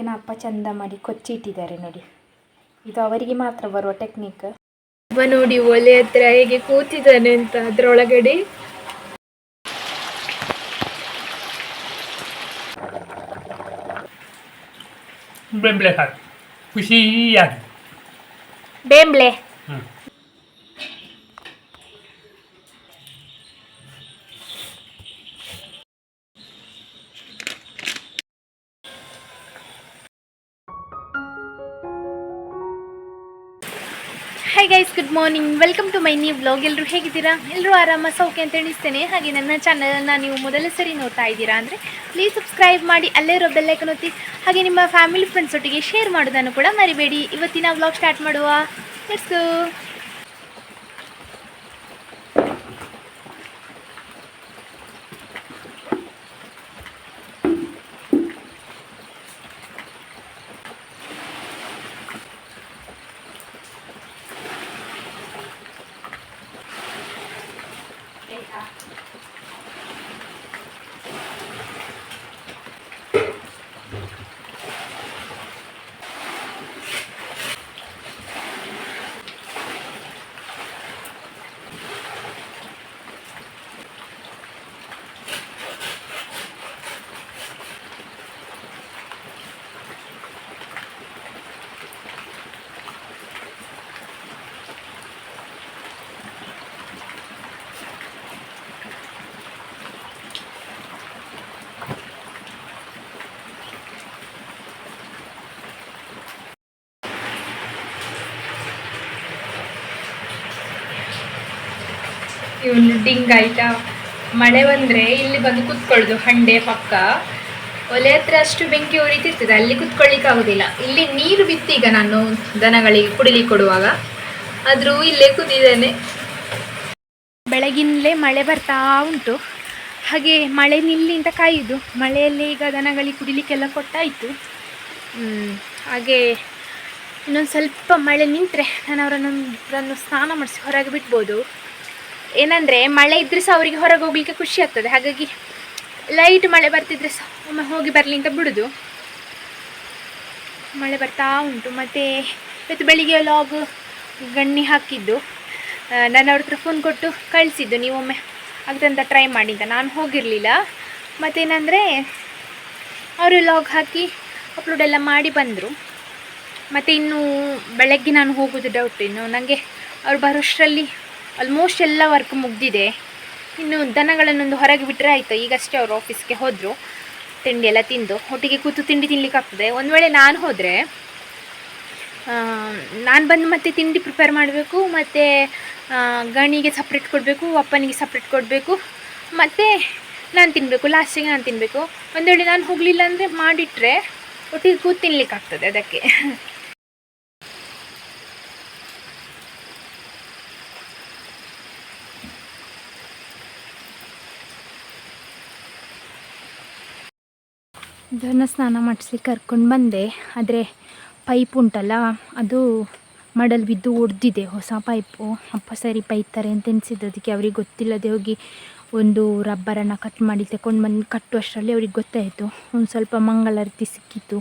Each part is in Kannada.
ಮೊಟ್ಟೆನ ಅಪ್ಪ ಚಂದ ಮಾಡಿ ಕೊಚ್ಚಿಟ್ಟಿದ್ದಾರೆ ನೋಡಿ. ಇದು ಅವರಿಗೆ ಮಾತ್ರ ಬರುವ ಟೆಕ್ನಿಕ್ ಅಪ್ಪ ನೋಡಿ ಒಲೆ ಹತ್ರ ಹೇಗೆ ಕೂತಿದ್ದಾನೆ ಅಂತ ಅದ್ರೊಳಗಡೆ. ಬೆಂಬಲೆ ಹಾಕಿ. ಖುಷಿಯಾಗಿ. ಬೇಂಬ್ಲೆ. Hi guys good morning welcome to my new blog ಎಲ್ಲರೂ ಹೇಗಿದ್ದೀರಾ? ಎಲ್ಲರೂ ಆರಾಮ, ಸೌಖ್ಯ ಅಂತ ಎಣಿಸ್ತೇನೆ. ಹಾಗೆ ನನ್ನ ಚಾನಲನ್ನು ನೀವು ಮೊದಲ ಸರಿ ನೋಡ್ತಾ ಇದ್ದೀರಾ ಅಂದರೆ ಪ್ಲೀಸ್ ಸಬ್ಸ್ಕ್ರೈಬ್ ಮಾಡಿ, ಅಲ್ಲೇ ಇರೋ ಬೆಲ್ಲೈಕನ್ ಒತ್ತಿ. ಹಾಗೆ ನಿಮ್ಮ ಫ್ಯಾಮಿಲಿ ಫ್ರೆಂಡ್ಸ್ ಒಟ್ಟಿಗೆ ಶೇರ್ ಮಾಡೋದನ್ನು ಕೂಡ ಮರಿಬೇಡಿ. ಇವತ್ತಿನ ಬ್ಲಾಗ್ ಸ್ಟಾರ್ಟ್ ಮಾಡುವ. ಲೆಟ್ಸ್ ಇವನು ಡಿಂಗ್ ಆಯ್ತಾ? ಮಳೆ ಬಂದರೆ ಇಲ್ಲಿ ಬಂದು ಕುತ್ಕೊಳ್ಳೋದು, ಹಂಡೆ, ಪಕ್ಕ. ಒಲೆ ಹತ್ರ ಅಷ್ಟು ಬೆಂಕಿ ಉರಿತಿರ್ತದೆ, ಅಲ್ಲಿ ಆಗೋದಿಲ್ಲ. ಇಲ್ಲಿ ನೀರು ಬಿತ್ತು ಈಗ ನಾನು ದನಗಳಿಗೆ ಕುಡಿಲಿಕ್ಕೆ ಕೊಡುವಾಗ. ಆದರೂ ಇಲ್ಲೇ ಕೂತಿದ್ದೇನೆ ಬೆಳಗಿನಲ್ಲೇ ಮಳೆ ಬರ್ತಾ ಉಂಟು. ಹಾಗೆ ಮಳೆ ನಿಲ್ಲಿ ಅಂತ ಕಾಯುದು, ಮಳೆಯಲ್ಲಿ ಈಗ ದನಗಳಿಗೆ ಕುಡಿಲಿಕ್ಕೆಲ್ಲ ಕೊಟ್ಟಾಯಿತು. ಹಾಗೆ ಇನ್ನೊಂದು ಸ್ವಲ್ಪ ಮಳೆ ನಿಂತರೆ ನಾನು ಅವರನ್ನು ಸ್ನಾನ ಮಾಡಿಸಿ ಹೊರಗೆ ಬಿಡ್ಬೋದು. ಏನಂದರೆ ಮಳೆ ಇದ್ರೆ ಸಹ ಅವರಿಗೆ ಹೊರಗೆ ಹೋಗ್ಲಿಕ್ಕೆ ಖುಷಿ ಆಗ್ತದೆ. ಹಾಗಾಗಿ ಲೈಟ್ ಮಳೆ ಬರ್ತಿದ್ರೆ ಸಹ ಒಮ್ಮೆ ಹೋಗಿ ಬರಲಿ ಅಂತ ಬಿಡುದು. ಮಳೆ ಬರ್ತಾ ಉಂಟು. ಮತ್ತು ಇವತ್ತು ಬೆಳಿಗ್ಗೆ ಲಾಗ್ ಗಣ್ಣಿ ಹಾಕಿದ್ದು. ನಾನು ಅವ್ರ ಹತ್ರ ಫೋನ್ ಕೊಟ್ಟು ಕಳಿಸಿದ್ದು. ನೀವೊಮ್ಮೆ ಆಗ್ತಂತ ಟ್ರೈ ಮಾಡಿ ಅಂತ. ನಾನು ಹೋಗಿರಲಿಲ್ಲ. ಮತ್ತೇನಂದರೆ ಅವರು ಲಾಗ್ ಹಾಕಿ ಅಪ್ಲೋಡ್ ಎಲ್ಲ ಮಾಡಿ ಬಂದರು. ಮತ್ತು ಇನ್ನು ಬೆಳಗ್ಗೆ ನಾನು ಹೋಗೋದು ಡೌಟ್ ಇನ್ನು ನನಗೆ ಅವ್ರು ಬರೋಷ್ಟರಲ್ಲಿ ಆಲ್ಮೋಸ್ಟ್ ಎಲ್ಲ ವರ್ಕ್ ಮುಗ್ದಿದೆ. ಇನ್ನು ದನಗಳನ್ನೊಂದು ಹೊರಗೆ ಬಿಟ್ಟರೆ ಆಯಿತು. ಈಗಷ್ಟೇ ಅವರು ಆಫೀಸ್ಗೆ ಹೋದರು. ತಿಂಡಿ ಎಲ್ಲ ತಿಂದು. ಒಟ್ಟಿಗೆ ಕೂತು ತಿಂಡಿ ತಿನ್ಲಿಕ್ಕೆ ಆಗ್ತದೆ. ಒಂದು ವೇಳೆ ನಾನು ಹೋದರೆ ನಾನು ಬಂದು ಮತ್ತೆ ತಿಂಡಿ ಪ್ರಿಪೇರ್ ಮಾಡಬೇಕು, ಮತ್ತು ಗಣಿಗೆ ಸಪ್ರೇಟ್ ಕೊಡಬೇಕು, ಅಪ್ಪನಿಗೆ ಸಪ್ರೇಟ್ ಕೊಡಬೇಕು, ಮತ್ತು ನಾನು ತಿನ್ನಬೇಕು ಲಾಸ್ಟಿಗೆ ನಾನು ತಿನ್ನಬೇಕು ಒಂದು ವೇಳೆ ನಾನು ಹೋಗಲಿಲ್ಲ ಅಂದರೆ ಮಾಡಿಟ್ರೆ, ಒಟ್ಟಿಗೆ ಕೂತು ತಿನ್ಲಿಕ್ಕೆ ಆಗ್ತದೆ ಅದಕ್ಕೆ. ಇದನ್ನು ಸ್ನಾನ ಮಾಡಿಸಿ ಕರ್ಕೊಂಡು ಬಂದೆ. ಆದರೆ ಪೈಪ್ ಉಂಟಲ್ಲ, ಅದು ಮಡಲ್ ಬಿದ್ದು ಒಡೆದಿದೆ. ಹೊಸ ಪೈಪು. ಅಪ್ಪ ಸರಿ ಪೈತಾರೆ ಅಂತ ಅನಿಸಿದ್ದು ಅದಕ್ಕೆ ಅವ್ರಿಗೆ ಗೊತ್ತಿಲ್ಲದೆ ಹೋಗಿ ಒಂದು ರಬ್ಬರನ್ನು ಕಟ್ ಮಾಡಿ ತಗೊಂಡು ಬಂದು ಕಟ್ಟುವಷ್ಟರಲ್ಲಿ ಅವ್ರಿಗೆ ಗೊತ್ತಾಯಿತು. ಒಂದು ಸ್ವಲ್ಪ ಮಂಗಳಾರತಿ ಸಿಕ್ಕಿತ್ತು.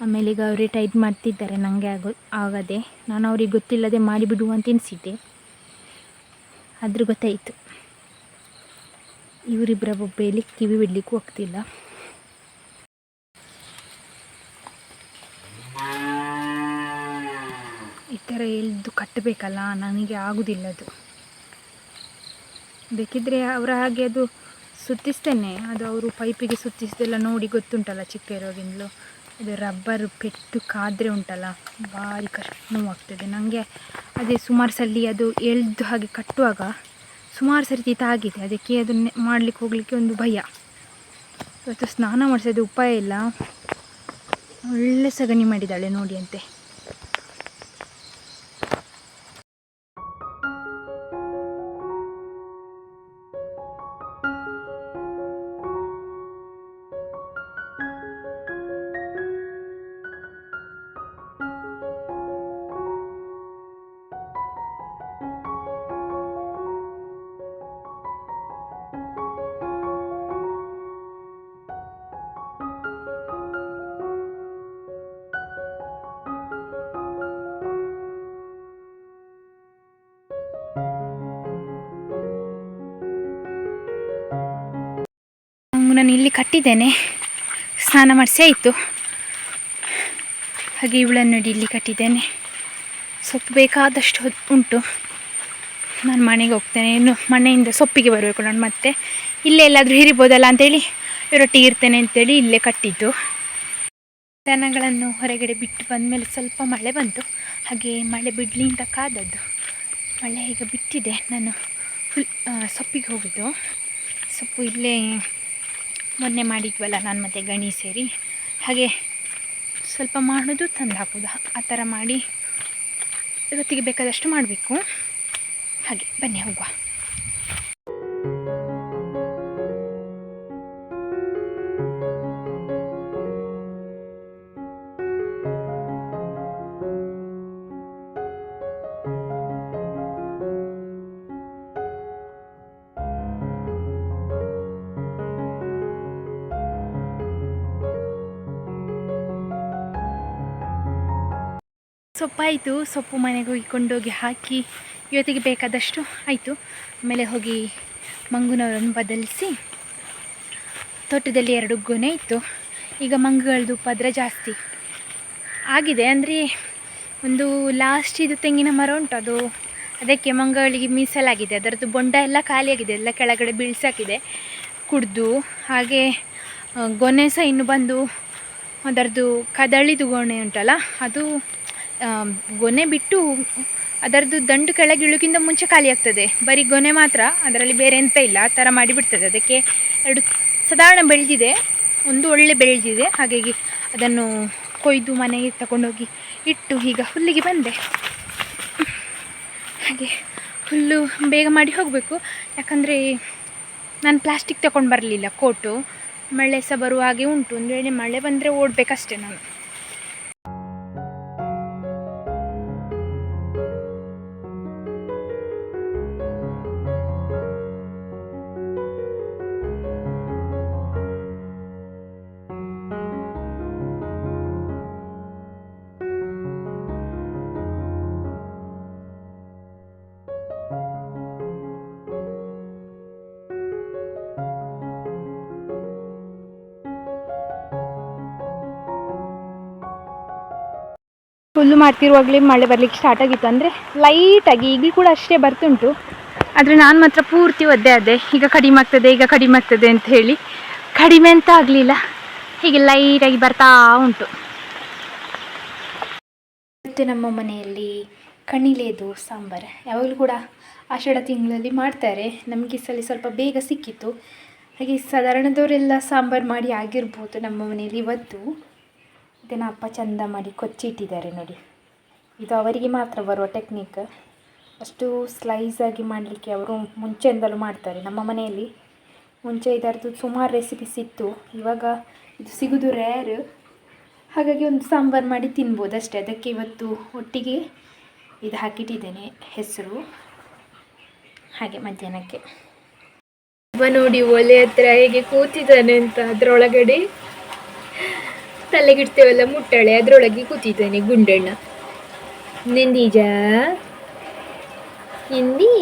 ಆಮೇಲೆ ಈಗ ಅವರೇ ಟೈಟ್ ಮಾಡ್ತಿದ್ದಾರೆ. ನನಗೆ ಆಗೋ, ಆಗದೆ. ನಾನು ಅವ್ರಿಗೆ ಗೊತ್ತಿಲ್ಲದೆ ಮಾಡಿಬಿಡು ಅಂತ ಎನಿಸಿದ್ದೆ ಆದರೂ ಗೊತ್ತಾಯಿತು. ಇವರಿಬ್ಬರ ಬೊಬ್ಬೆಯಲ್ಲಿ ಕಿವಿ ಬಿಡಲಿಕ್ಕೂ ಆಗ್ತಿಲ್ಲ. ಈ ಥರ ಎಳ್ದು ಕಟ್ಟಬೇಕಲ್ಲ, ನನಗೆ ಆಗೋದಿಲ್ಲ ಅದು. ಬೇಕಿದ್ದರೆ ಅವರ ಹಾಗೆ ಅದು ಸುತ್ತಿಸ್ತೇನೆ. ಅದು ಅವರು ಪೈಪಿಗೆ ಸುತ್ತಿಸಿದೆಲ್ಲ ನೋಡಿ ಗೊತ್ತುಂಟಲ್ಲ ಚಿಕ್ಕ ಇರೋಗಿಂದಲೂ ಅದು ರಬ್ಬರ್ ಪೆಟ್ಟು ಕಾದರೆ ಉಂಟಲ್ಲ, ಭಾರಿ ಕಷ್ಟ ನೋವಾಗ್ತದೆ. ನನಗೆ ಅದೇ ಸುಮಾರು ಸಲ ಅದು ಎಳ್ದು ಹಾಗೆ ಕಟ್ಟುವಾಗ ಸುಮಾರು ಸರ್ತಿ ತಾಗಿದೆ ಅದಕ್ಕೆ ಅದನ್ನ ಮಾಡಲಿಕ್ಕೆ ಹೋಗಲಿಕ್ಕೆ ಒಂದು ಭಯ. ಇವತ್ತು ಸ್ನಾನ ಮಾಡಿಸೋದು ಉಪಾಯ ಇಲ್ಲ. ಒಳ್ಳೆ ಸಗಣಿ ಮಾಡಿದ್ದಾಳೆ ನೋಡಿ ಅಂತೆ ಮಂಗುನನ್ನು ಇಲ್ಲಿ ಕಟ್ಟಿದ್ದೇನೆ. ಸ್ನಾನ ಮಾಡಿಸಿ ಆಯಿತು. ಹಾಗೆ ಇವಳನ್ನು ನೋಡಿ ಇಲ್ಲಿ ಕಟ್ಟಿದ್ದೇನೆ. ಸೊಪ್ಪು ಬೇಕಾದಷ್ಟು ಉಂಟು. ನಾನು ಮನೆಗೆ ಹೋಗ್ತೇನೆ. ಇನ್ನು ಮನೆಯಿಂದ ಸೊಪ್ಪಿಗೆ ಬರಬೇಕು ನಾನು ಮತ್ತೆ. ಇಲ್ಲೇ ಎಲ್ಲಾದರೂ ಹಿರಿಬೋದಲ್ಲ ಅಂತೇಳಿ ಇವರೊಟ್ಟಿಗೆ ಇರ್ತೇನೆ ಅಂತೇಳಿ ಇಲ್ಲೇ ಕಟ್ಟಿದ್ದು. ದನಗಳನ್ನು ಹೊರಗಡೆ ಬಿಟ್ಟು ಬಂದ ಮೇಲೆ ಸ್ವಲ್ಪ ಮಳೆ ಬಂತು. ಹಾಗೆ ಮಳೆ ಬಿಡಲಿ ಅಂತ ಕಾದದ್ದು. ಮಳೆ ಈಗ ಬಿಟ್ಟಿದೆ. ನಾನು ಫುಲ್ ಸೊಪ್ಪಿಗೆ ಹೋಗಿದ್ದು. ಸೊಪ್ಪು ಇಲ್ಲೇ ಮೊನ್ನೆ ಮಾಡಿದ್ವಲ್ಲ, ನಾನು ಮತ್ತು ಗಣಿ ಸೇರಿ. ಹಾಗೆ ಸ್ವಲ್ಪ ಮಾಡೋದು, ತಂದು ಹಾಕೋದು, ಆ ಥರ ಮಾಡಿ ಇವತ್ತಿಗೆ ಬೇಕಾದಷ್ಟು ಮಾಡಬೇಕು. ಹಾಗೆ, ಬನ್ನಿ ಹೋಗುವ. ಸೊಪ್ಪಾಯಿತು. ಸೊಪ್ಪು ಮನೆಗೆ ಹೋಗಿ ಕೊಂಡೋಗಿ ಹಾಕಿ ಇವತ್ತಿಗೆ ಬೇಕಾದಷ್ಟು ಆಯಿತು. ಆಮೇಲೆ ಹೋಗಿ ಮಂಗುನವರನ್ನು ಬದಲಿಸಿ ತೋಟದಲ್ಲಿ ಎರಡು ಗೊನೆ ಇತ್ತು. ಈಗ ಮಂಗುಗಳದ್ದು ಪದ್ರ ಜಾಸ್ತಿ ಆಗಿದೆ. ಅಂದರೆ ಒಂದು ಲಾಸ್ಟ್ ಇದು ತೆಂಗಿನ ಮರ ಉಂಟು. ಅದು ಅದಕ್ಕೆ ಮಂಗಗಳಿಗೆ ಮೀಸಲಾಗಿದೆ. ಅದರದ್ದು ಬೊಂಡ ಎಲ್ಲ ಖಾಲಿಯಾಗಿದೆ. ಎಲ್ಲ ಕೆಳಗಡೆ ಬೀಳ್ಸಾಕಿದೆ. ಕುಡ್ದು ಹಾಗೆ ಗೊನೆ ಸಹ ಇನ್ನು ಬಂದು ಅದರದ್ದು ಕದಳಿದು ಗೊನೆ ಉಂಟಲ್ಲ, ಅದು ಗೊನೆ ಬಿಟ್ಟು ಅದರದ್ದು ದಂಡು ಕೆಳಗೆ ಮುಂಚೆ ಖಾಲಿ ಆಗ್ತದೆ. ಬರೀ ಗೊನೆ ಮಾತ್ರ, ಅದರಲ್ಲಿ ಬೇರೆ ಎಂತ ಇಲ್ಲ, ಆ ಥರ ಮಾಡಿಬಿಡ್ತದೆ. ಅದಕ್ಕೆ ಎರಡು ಸಾಧಾರಣ ಬೆಳೆದಿದೆ, ಒಂದು ಒಳ್ಳೆ ಬೆಳೆದಿದೆ. ಹಾಗಾಗಿ ಅದನ್ನು ಕೊಯ್ದು ಮನೆಗೆ ತಗೊಂಡೋಗಿ ಇಟ್ಟು ಈಗ ಹುಲ್ಲಿಗೆ ಬಂದೆ. ಹಾಗೆ ಹುಲ್ಲು ಬೇಗ ಮಾಡಿ ಹೋಗಬೇಕು. ಯಾಕಂದರೆ ನಾನು ಪ್ಲಾಸ್ಟಿಕ್ ತಗೊಂಡು ಬರಲಿಲ್ಲ, ಕೋಟು. ಮಳೆ ಸಹ ಬರುವ ಹಾಗೆ ಉಂಟು. ಒಂದು ವೇಳೆ ಮಳೆ ಬಂದರೆ ಓಡಬೇಕಷ್ಟೇ ನಾನು. ಹುಲ್ಲು ಮಾಡ್ತಿರುವಾಗಲೇ ಮಳೆ ಬರಲಿಕ್ಕೆ ಸ್ಟಾರ್ಟ್ ಆಗಿತ್ತು. ಅಂದರೆ ಲೈಟಾಗಿ ಈಗಲೂ ಕೂಡ ಅಷ್ಟೇ ಬರ್ತುಂಟು. ಆದರೆ ನಾನು ಮಾತ್ರ ಪೂರ್ತಿ ಒದ್ದೆ ಅದೇ ಈಗ ಕಡಿಮೆ ಆಗ್ತದೆ ಈಗ ಕಡಿಮೆ ಆಗ್ತದೆ ಅಂತ ಹೇಳಿ. ಕಡಿಮೆ ಅಂತ ಆಗಲಿಲ್ಲ. ಹೀಗೆ ಲೈಟಾಗಿ ಬರ್ತಾ ಉಂಟು. ಮತ್ತು ನಮ್ಮ ಮನೆಯಲ್ಲಿ ಕಣಿಲೇದು ಸಾಂಬಾರು. ಯಾವಾಗಲೂ ಕೂಡ ಆಷಾಢ ತಿಂಗಳಲ್ಲಿ ಮಾಡ್ತಾರೆ. ನಮಗೆ ಈ ಸಲ ಸ್ವಲ್ಪ ಬೇಗ ಸಿಕ್ಕಿತ್ತು. ಹಾಗೆ ಸಾಧಾರಣದವರೆಲ್ಲ ಸಾಂಬಾರು ಮಾಡಿ ಆಗಿರ್ಬೋದು ನಮ್ಮ ಮನೆಯಲ್ಲಿ ಇವತ್ತು. ಇದನ್ನು ಅಪ್ಪ ಚಂದ ಮಾಡಿ ಕೊಚ್ಚಿಟ್ಟಿದ್ದಾರೆ ನೋಡಿ. ಇದು ಅವರಿಗೆ ಮಾತ್ರ ಬರುವ ಟೆಕ್ನಿಕ್ ಅಷ್ಟು ಸ್ಲೈಸಾಗಿ ಮಾಡಲಿಕ್ಕೆ ಅವರು ಮುಂಚೆಯಿಂದಲೂ ಮಾಡ್ತಾರೆ. ನಮ್ಮ ಮನೆಯಲ್ಲಿ ಮುಂಚೆ ಇದರದ್ದು ಸುಮಾರು ರೆಸಿಪೀಸ್ ಇತ್ತು. ಇವಾಗ ಇದು ಸಿಗೋದು ರೇರ್ ಹಾಗಾಗಿ ಒಂದು ಸಾಂಬಾರು ಮಾಡಿ ತಿನ್ಬೋದು ಅಷ್ಟೇ. ಅದಕ್ಕೆ ಇವತ್ತು ಒಟ್ಟಿಗೆ ಇದು ಹಾಕಿಟ್ಟಿದ್ದೇನೆ ಹೆಸರು. ಹಾಗೆ ಮಧ್ಯಾಹ್ನಕ್ಕೆ. ಒಬ್ಬ ನೋಡಿ ಒಲೆ ಹತ್ರ ಹೇಗೆ ಕೂತಿದ್ದಾನೆ ಅಂತ ಅದ್ರೊಳಗಡೆ. ತಲೆಗಿಡ್ತೇವಲ್ಲ ಮುಟ್ಟಳೆ, ಅದರೊಳಗೆ ಕೂತಿದ್ದಾನೆ ಗುಂಡಣ್ಣ. ನಂದೀಜ? ಹಿಂದಿ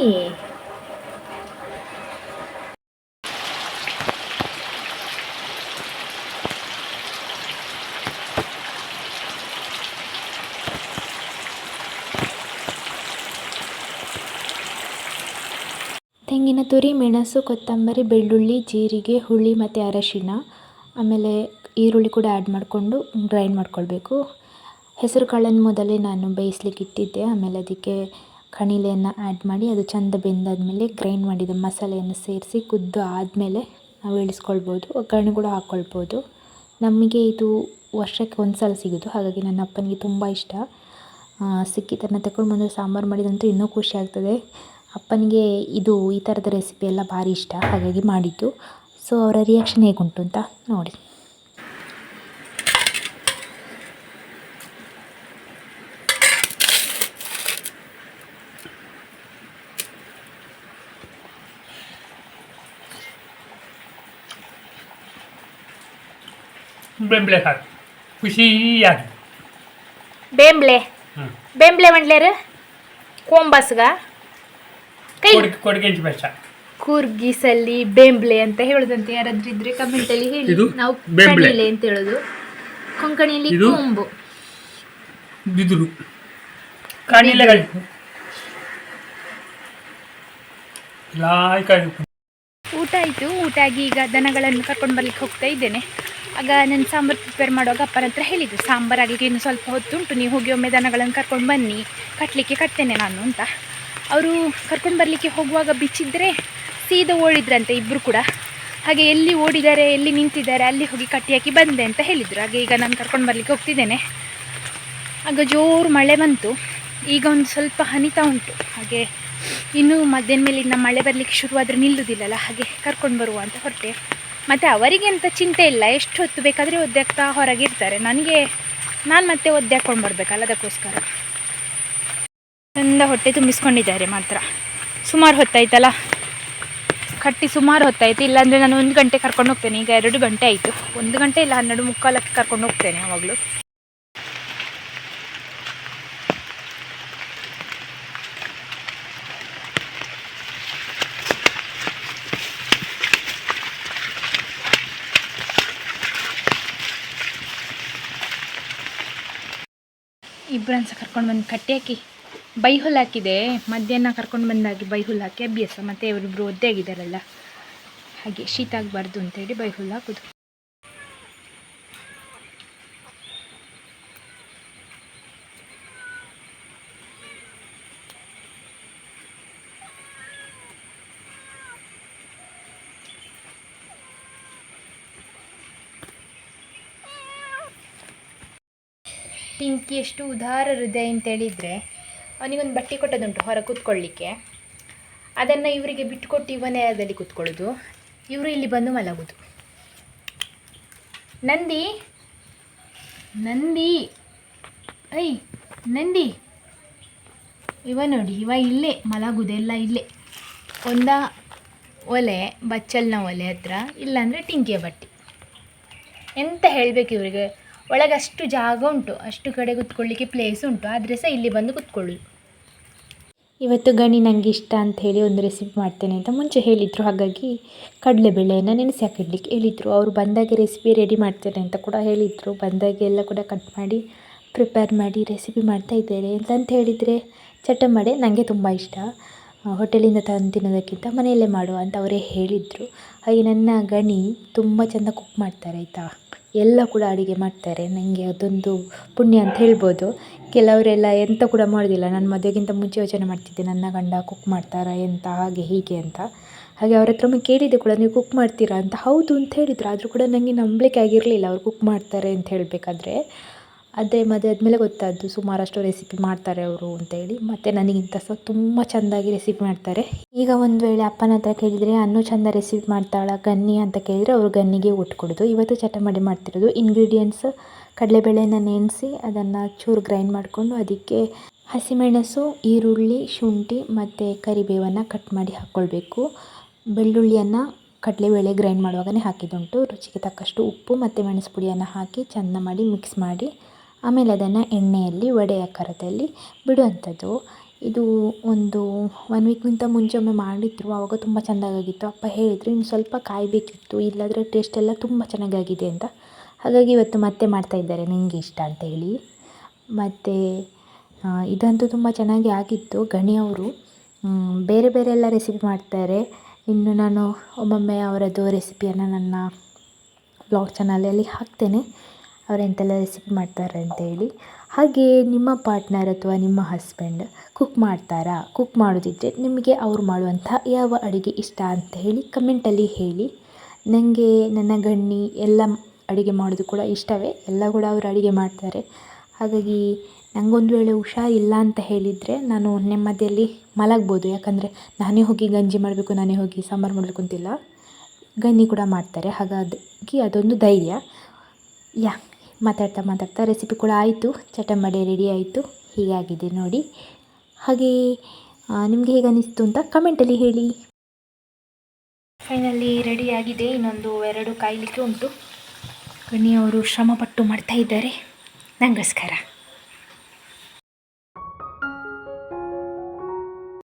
ತೆಂಗಿನ ತುರಿ, ಮೆಣಸು, ಕೊತ್ತಂಬರಿ, ಬೆಳ್ಳುಳ್ಳಿ, ಜೀರಿಗೆ, ಹುಳಿ ಮತ್ತು ಅರಶಿನ. ಆಮೇಲೆ ಈರುಳ್ಳಿ ಕೂಡ ಆ್ಯಡ್ ಮಾಡಿಕೊಂಡು ಗ್ರೈಂಡ್ ಮಾಡ್ಕೊಳ್ಬೇಕು. ಹೆಸರು ಕಾಳನ್ನು ಮೊದಲೇ ನಾನು ಬೇಯಿಸ್ಲಿಕ್ಕೆ ಇಟ್ಟಿದ್ದೆ. ಆಮೇಲೆ ಅದಕ್ಕೆ ಕಣಿಲೆಯನ್ನು ಆ್ಯಡ್ ಮಾಡಿ ಅದು ಚೆಂದ ಬೆಂದಾದಮೇಲೆ ಗ್ರೈಂಡ್ ಮಾಡಿದ ಮಸಾಲೆಯನ್ನು ಸೇರಿಸಿ ಕುದ್ದು ಆದಮೇಲೆ ನಾವು ಇಳಿಸ್ಕೊಳ್ಬೋದು. ಒಗ್ಗರಣೆ ಕೂಡ ಹಾಕ್ಕೊಳ್ಬೋದು ನಮಗೆ ಇದು ವರ್ಷಕ್ಕೆ ಒಂದು ಸಲ ಸಿಗೋದು. ಹಾಗಾಗಿ ನನ್ನ ಅಪ್ಪನಿಗೆ ತುಂಬ ಇಷ್ಟ. ಸಿಕ್ಕಿದ್ದನ್ನು ತಗೊಂಡು ಬಂದು ಸಾಂಬಾರು ಮಾಡಿದಂತೂ ಇನ್ನೂ ಖುಷಿ ಆಗ್ತದೆ. ಅಪ್ಪನಿಗೆ ಇದು ಈ ಥರದ ರೆಸಿಪಿ ಎಲ್ಲ ಭಾರಿ ಇಷ್ಟ. ಹಾಗಾಗಿ ಮಾಡಿದ್ದು. ಸೊ ಅವರ ರಿಯಾಕ್ಷನ್ ಹೇಗುಂಟು ಅಂತ ನೋಡಿ. ಬೆಂಬಲೆ ಹಾಕಿ. ಖುಷಿಯಾಗಿ. ಬೇಂಬ್ಲೆ. ಹ್ಞೂ ಬೇಂಬ್ಲೆ ಮಂಡ್ಲೇರು? ಕೋಂಬಸ್ಗ? ಕೈ. ಕೊಡ್ಗೆ ಕೊಡ್ಗೆಂಚು ಬೆಚ್ಚ. ಕೂರ್ಗಿಸಲ್ಲಿ ಬೇಂಬ್ಲೆ ಅಂತ ಹೇಳುದಂತೆ ಯಾರಾದ್ರೂ ಇದ್ರೆ ಕಮೆಂಟಲ್ಲಿ ಹೇಳಿ. ಇದು ನಾವು ಬೇಂಬ್ಳೆ. ಕಣಿಲೆ ಅಂತ ಹೇಳೋದು. ಕೊಂಕಣಿಯಲ್ಲಿ ಇದು? ಕೊಂಬು. ಬಿದುರು ಕಾಣಿಲೆಗಳು. ಊಟ ಆಯ್ತು. ಊಟ ಆಗಿ ಈಗ ದನಗಳನ್ನು ಕರ್ಕೊಂಡು ಬರ್ಲಿಕ್ಕೆ ಹೋಗ್ತಾ ಇದ್ದೇನೆ. ಆಗ ನಾನು ಸಾಂಬಾರ್ ಪ್ರಿಪೇರ್ ಮಾಡುವಾಗ ಅಪ್ಪನ ಹತ್ರ ಹೇಳಿದ್ದು ಸಾಂಬಾರ್ ಆಗಲಿಕ್ಕೆ ಇನ್ನು ಸ್ವಲ್ಪ ಹೊತ್ತುಂಟು ನೀವು ಹೋಗಿ ಒಮ್ಮೆ ದನಗಳನ್ನು ಕರ್ಕೊಂಡು ಬನ್ನಿ. ಕಟ್ಟಲಿಕ್ಕೆ ಕಟ್ತೇನೆ ನಾನು ಅಂತ. ಅವರು ಕರ್ಕೊಂಡು ಬರಲಿಕ್ಕೆ ಹೋಗುವಾಗ ಬಿಚ್ಚಿದ್ರೆ ಸೀದಾ ಓಡಿದ್ರಂತೆ ಇಬ್ಬರು ಕೂಡ. ಹಾಗೆ ಎಲ್ಲಿ ಓಡಿದ್ದಾರೆ ಎಲ್ಲಿ ನಿಂತಿದ್ದಾರೆ ಅಲ್ಲಿ ಹೋಗಿ ಕಟ್ಟಿ ಹಾಕಿ ಬಂದೆ ಅಂತ ಹೇಳಿದರು. ಹಾಗೆ ಈಗ ನಾನು ಕರ್ಕೊಂಡು ಬರಲಿಕ್ಕೆ ಹೋಗ್ತಿದ್ದೇನೆ. ಆಗ ಜೋರು ಮಳೆ ಬಂತು. ಈಗ ಒಂದು ಸ್ವಲ್ಪ ಹನಿತಾ ಉಂಟು. ಹಾಗೆ ಇನ್ನೂ ಮಧ್ಯಾಹ್ನ ಮೇಲೆ ನಮ್ಮ ಮಳೆ ಬರಲಿಕ್ಕೆ ಶುರುವಾದರೆ ನಿಲ್ಲುವುದಿಲ್ಲಲ್ಲ ಹಾಗೆ ಕರ್ಕೊಂಡು ಬರುವ ಅಂತ ಹೊರಟೆ. ಮತ್ತು ಅವರಿಗೆ ಅಂತ ಚಿಂತೆ ಇಲ್ಲ. ಎಷ್ಟು ಹೊತ್ತು ಬೇಕಾದರೆ ಒದ್ದೆ ಹಾಕ್ತಾ ಹೊರಗೆ ನನಗೆ, ನಾನು ಮತ್ತೆ ಒದ್ದೆ ಹಾಕ್ಕೊಂಡು ಬರಬೇಕಲ್ಲ ಅದಕ್ಕೋಸ್ಕರ. ಚಂದ ಹೊಟ್ಟೆ ತುಂಬಿಸ್ಕೊಂಡಿದ್ದಾರೆ ಮಾತ್ರ. ಸುಮಾರು ಹೊತ್ತಾಯ್ತಲ್ಲ? ಕಟ್ಟಿ ಸುಮಾರು ಹೊತ್ತಾಯ್ತು. ಇಲ್ಲಾಂದರೆ ನಾನು ಒಂದು ಗಂಟೆ ಕರ್ಕೊಂಡು ಹೋಗ್ತೇನೆ. ಈಗ ಎರಡು ಗಂಟೆ ಆಯಿತು. ಒಂದು ಗಂಟೆ ಇಲ್ಲ, ಹನ್ನೆರಡು ಮುಕ್ಕಾಲಕ್ಕೆ ಕರ್ಕೊಂಡು ಹೋಗ್ತೇನೆ ಯಾವಾಗಲೂ. ಇಬ್ಬರನ್ನ ಸಹ ಕರ್ಕೊಂಡು ಬಂದು ಕಟ್ಟಿ ಹಾಕಿ. ಬೈ ಹುಲ್ಲು ಹಾಕಿದೆ. ಮಧ್ಯಾಹ್ನ ಕರ್ಕೊಂಡು ಬಂದಾಗಿ ಬೈ ಹುಲ್ಲು ಹಾಕಿ ಅಭ್ಯಾಸ. ಮತ್ತು ಇವರಿಬ್ಬರು ಒದ್ದೆ ಆಗಿದ್ದಾರಲ್ಲ ಹಾಗೆ ಶೀತ ಆಗಬಾರ್ದು ಅಂತೇಳಿ ಬೈಹುಲ್ ಹಾಕೋದು. ಪಿಂಕಿ ಎಷ್ಟು ಉದಾರ ಹೃದಯ ಅಂತೇಳಿದರೆ ಅವನಿಗೊಂದು ಬಟ್ಟೆ ಕೊಟ್ಟದುಂಟು ಹೊರ ಕೂತ್ಕೊಳ್ಳಿಕ್ಕೆ. ಅದನ್ನು ಇವರಿಗೆ ಬಿಟ್ಟುಕೊಟ್ಟು ಅದರಲ್ಲಿ ಕೂತ್ಕೊಳ್ಳೋದು. ಇವರು ಇಲ್ಲಿ ಬಂದು ಮಲಗೋದು. ನಂದಿ ನಂದಿ, ಐ, ನಂದಿ. ಇವ ನೋಡಿ, ಇವ ಇಲ್ಲೇ, ಮಲಗುದೆಲ್ಲ ಇಲ್ಲೇ. ಒಂದ ಒಲೆ, ಬಚ್ಚಲ್ನ ಒಲೆ ಹತ್ರ, ಇಲ್ಲಾಂದರೆ ಟಿಂಕಿಯ ಬಟ್ಟೆ. ಎಂತ ಹೇಳಬೇಕು ಇವರಿಗೆ? ಒಳಗೆ ಅಷ್ಟು ಜಾಗ ಉಂಟು, ಅಷ್ಟು ಕಡೆ ಕುತ್ಕೊಳ್ಳಿಕ್ಕೆ ಪ್ಲೇಸ್ ಉಂಟು, ಆದರೆ ಸಹ ಇಲ್ಲಿ ಬಂದು ಕುತ್ಕೊಳ್ಳೋದು ಇವತ್ತು ಗಣಿ ನನಗೆ ಇಷ್ಟ ಅಂತ ಹೇಳಿ ಒಂದು ರೆಸಿಪಿ ಮಾಡ್ತೇನೆ ಅಂತ ಮುಂಚೆ ಹೇಳಿದರು, ಹಾಗಾಗಿ ಕಡಲೆಬೇಳೆಯನ್ನು ನೆನೆಸಿ ಹಾಕಿಡ್ಲಿಕ್ಕೆ ಹೇಳಿದರು. ಅವರು ಬಂದಾಗೆ ರೆಸಿಪಿ ರೆಡಿ ಮಾಡ್ತೇನೆ ಅಂತ ಕೂಡ ಹೇಳಿದರು. ಬಂದಾಗೆ ಎಲ್ಲ ಕೂಡ ಕಟ್ ಮಾಡಿ ಪ್ರಿಪೇರ್ ಮಾಡಿ ರೆಸಿಪಿ ಮಾಡ್ತಾ ಇದ್ದೇನೆ ಅಂತಂತ ಹೇಳಿದರೆ ಮಡೆ ನನಗೆ ತುಂಬ ಇಷ್ಟ. ಹೋಟೆಲಿಂದ ತಂದು ತಿನ್ನೋದಕ್ಕಿಂತ ಮನೆಯಲ್ಲೇ ಮಾಡುವ ಅಂತ ಅವರೇ ಹೇಳಿದರು. ಹಾಗೆ ನನ್ನ ಗಣಿ ತುಂಬ ಚೆಂದ ಕುಕ್ ಮಾಡ್ತಾರೆ, ಆಯಿತಾ? ಎಲ್ಲ ಕೂಡ ಅಡುಗೆ ಮಾಡ್ತಾರೆ. ನನಗೆ ಅದೊಂದು ಪುಣ್ಯ ಅಂತ ಹೇಳ್ಬೋದು. ಕೆಲವರೆಲ್ಲ ಎಂತ ಕೂಡ ಮಾಡೋದಿಲ್ಲ. ನಾನು ಮದುವೆಗಿಂತ ಮುಂಚೆ ಯೋಚನೆ ಮಾಡ್ತಿದ್ದೆ. ನನ್ನ ಗಂಡ ಕುಕ್ ಮಾಡ್ತಾರಾ, ಎಂತ, ಹಾಗೆ, ಹೀಗೆ ಅಂತ. ಹಾಗೆ ಅವ್ರ ಹತ್ರ ಒಮ್ಮೆ ಕೇಳಿದ್ದೆ ಕೂಡ, ನೀವು ಕುಕ್ ಮಾಡ್ತೀರಾ? ಅಂತ. ಹೌದು, ಅಂತ ಹೇಳಿದ್ರು. ಆದರೂ ಕೂಡ ನನಗೆ ನಂಬಲಿಕ್ಕೆ ಆಗಿರಲಿಲ್ಲ. ಅವ್ರು ಕುಕ್ ಮಾಡ್ತಾರೆ ಅಂತ ಹೇಳಬೇಕಾದ್ರೆ. ಅದೇ ಮದುವೆ ಆದಮೇಲೆ ಗೊತ್ತಾದ್ದು ಸುಮಾರಷ್ಟು ರೆಸಿಪಿ ಮಾಡ್ತಾರೆ ಅವರು ಅಂತೇಳಿ. ಮತ್ತು ನನಗಿಂತ ಸಹ ತುಂಬ ಚೆಂದಾಗಿ ರೆಸಿಪಿ ಮಾಡ್ತಾರೆ. ಈಗ ಒಂದು ವೇಳೆ ಅಪ್ಪನ ಹತ್ರ ಕೇಳಿದರೆ, ಅನ್ನೂ ಚೆಂದ ರೆಸಿಪಿ ಮಾಡ್ತಾಳ ಗನ್ನಿ ಅಂತ ಕೇಳಿದರೆ, ಅವರು ಗನ್ನಿಗೆ ಊಟ ಕೊಡೋದು. ಇವತ್ತು ಚಟಮಡಿ ಮಾಡ್ತಿರೋದು. ಇಂಗ್ರೀಡಿಯೆಂಟ್ಸ್ ಕಡಲೆಬೇಳೆನ ನೆನೆಸಿ, ಅದನ್ನು ಚೂರು ಗ್ರೈಂಡ್ ಮಾಡಿಕೊಂಡು ಅದಕ್ಕೆ ಹಸಿಮೆಣಸು, ಈರುಳ್ಳಿ, ಶುಂಠಿ ಮತ್ತು ಕರಿಬೇವನ್ನು ಕಟ್ ಮಾಡಿ ಹಾಕ್ಕೊಳ್ಬೇಕು ಬೆಳ್ಳುಳ್ಳಿಯನ್ನು ಕಡಲೆಬೇಳೆ ಗ್ರೈಂಡ್ ಮಾಡುವಾಗಲೇ ಹಾಕಿದ್ದುಂಟು. ರುಚಿಗೆ ತಕ್ಕಷ್ಟು ಉಪ್ಪು ಮತ್ತು ಮೆಣಸು ಪುಡಿಯನ್ನು ಹಾಕಿ, ಚೆಂದ ಮಾಡಿ ಮಿಕ್ಸ್ ಮಾಡಿ. ಆಮೇಲೆ ಅದನ್ನು ಎಣ್ಣೆಯಲ್ಲಿ ವಡೆ ಆಕಾರದಲ್ಲಿ ಬಿಡುವಂಥದ್ದು. ಇದು ಒಂದು ಒನ್ ವೀಕ್ಗಿಂತ ಮುಂಚೆ ಒಮ್ಮೆ ಮಾಡಿದ್ರು ಆವಾಗ ತುಂಬ ಚೆಂದಾಗಿತ್ತು ಅಪ್ಪ ಹೇಳಿದರು, ಇನ್ನು ಸ್ವಲ್ಪ ಕಾಯಬೇಕಿತ್ತು, ಇಲ್ಲಾಂದರೆ ಟೇಸ್ಟ್ ಎಲ್ಲ ತುಂಬ ಚೆನ್ನಾಗಾಗಿದೆ ಅಂತ. ಹಾಗಾಗಿ ಇವತ್ತು ಮತ್ತೆ ಮಾಡ್ತಾಯಿದ್ದಾರೆ ನಿಮಗೆ ಇಷ್ಟ ಅಂತ ಹೇಳಿ. ಮತ್ತು ಇದಂತೂ ತುಂಬ ಚೆನ್ನಾಗಿ ಆಗಿತ್ತು. ಗಣಿಯವರು ಬೇರೆ ಬೇರೆ ಎಲ್ಲ ರೆಸಿಪಿ ಮಾಡ್ತಾರೆ. ಇನ್ನು ನಾನು ಒಮ್ಮೊಮ್ಮೆ ಅವರದ್ದು ರೆಸಿಪಿಯನ್ನು ನನ್ನ ಬ್ಲಾಗ್ ಚಾನಲಲ್ಲಿ ಹಾಕ್ತೇನೆ. ಅವ್ರು ಎಂತೆಲ್ಲ ರೆಸಿಪಿ ಮಾಡ್ತಾರೆ ಅಂತೇಳಿ. ಹಾಗೆ ನಿಮ್ಮ ಪಾರ್ಟ್ನರ್ ಅಥವಾ ನಿಮ್ಮ ಹಸ್ಬೆಂಡ್ ಕುಕ್ ಮಾಡ್ತಾರಾ? ಕುಕ್ ಮಾಡೋದಿದ್ದರೆ ನಿಮಗೆ ಅವ್ರು ಮಾಡುವಂಥ ಯಾವ ಅಡುಗೆ ಇಷ್ಟ ಅಂತ ಹೇಳಿ ಕಮೆಂಟಲ್ಲಿ ಹೇಳಿ. ನನಗೆ ನನ್ನ ಗಣ್ಣಿ ಎಲ್ಲ ಅಡುಗೆ ಮಾಡೋದು ಕೂಡ ಇಷ್ಟವೇ, ಎಲ್ಲ ಕೂಡ ಅವರು ಅಡುಗೆ ಮಾಡ್ತಾರೆ. ಹಾಗಾಗಿ ನನಗೊಂದು ವೇಳೆ ಹುಷಾರಿಲ್ಲ ಅಂತ ಹೇಳಿದರೆ ನಾನು ನೆಮ್ಮದಿಯಲ್ಲಿ ಮಲಗ್ಬೋದು, ಯಾಕಂದರೆ ನಾನೇ ಹೋಗಿ ಗಂಜಿ ಮಾಡಬೇಕು, ನಾನೇ ಹೋಗಿ ಸಾಂಬಾರು ಮಾಡಬೇಕು ಅಂತಿಲ್ಲ. ಗನ್ನಿ ಕೂಡ ಮಾಡ್ತಾರೆ, ಹಾಗಾಗಿ ಅದೊಂದು ಧೈರ್ಯ. ಯಾ ಮಾತಾಡ್ತಾ ಮಾತಾಡ್ತಾ ರೆಸಿಪಿ ಕೂಡ ಆಯಿತು. ಚಟಂಬಡೆ ರೆಡಿ ಆಯಿತು. ಹೀಗಾಗಿದೆ ನೋಡಿ. ಹಾಗೆ ನಿಮಗೆ ಹೇಗೆ ಅನ್ನಿಸ್ತು ಅಂತ ಕಮೆಂಟಲ್ಲಿ ಹೇಳಿ. ಫೈನಲಿ ಆಗಿದೆ. ಇನ್ನೊಂದು ಎರಡು ಕಾಯಲಿಕ್ಕೆ ಉಂಟು. ಕಣಿಯವರು ಶ್ರಮಪಟ್ಟು ಮಾಡ್ತಾ ಇದ್ದಾರೆ.